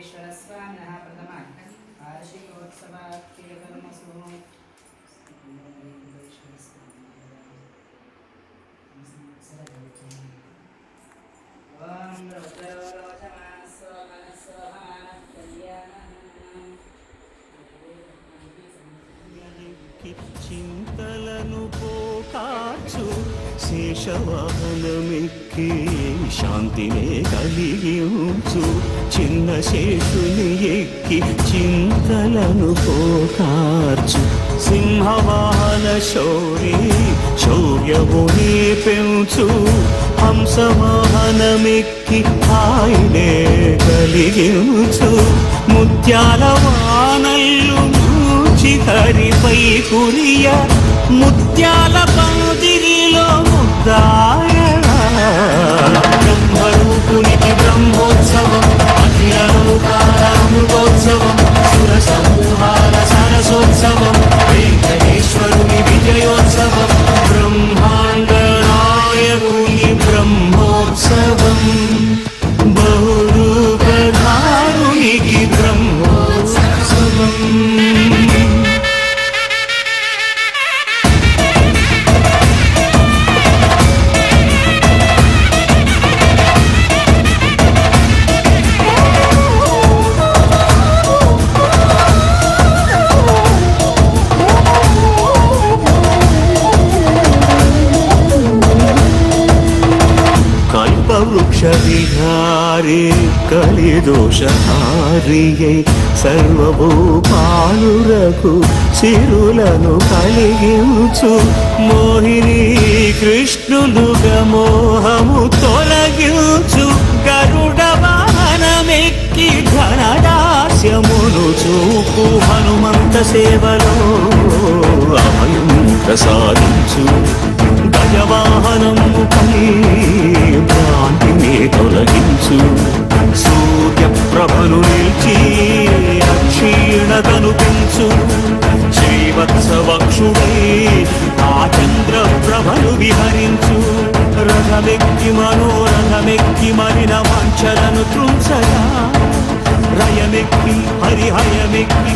వెంకటేశ్వరస్వామిన ప్రథమార్థం వార్షికోత్సవాత్కర్మసు ఓం రుద్రోచమా సోమ సోమ చింతలను పోకాచు శేషవాహనమెక్కి శాంతినే కలిగించు. చిన్న శేషుని ఎక్కి చింతలను పోకార్చు. సింహవాహన శౌరి శౌర్యముని పెంచు. హంసవాహనమెక్కి ఆయనే కలిగించు. ముత్యాల వానల్లు చిహరిపై కురియ ముత్యాల పందిరిలో విజయోత్సవం బ్రహ్మాండ నాయకుని బ్రహ్మోత్సవం బహురూపధారునికి బ్రహ్మోత్సవం విహారే కలిదోషహారియై సర్వభూపాలురకు సిరులను కలిగించు. మోహిని కృష్ణులుగా మోహము తొలగించు. గరుడ వాహనమెక్కి ఘనదాస్యమును చూపు. హనుమంత సేవలో అభయం ప్రసాదించు. గజవాహనము రథములు విహరించు. రథమెక్కి మనోరథమెక్కి మరిన వాంఛలను త్రుంచగా రయమెక్కి హరిహయమెక్కి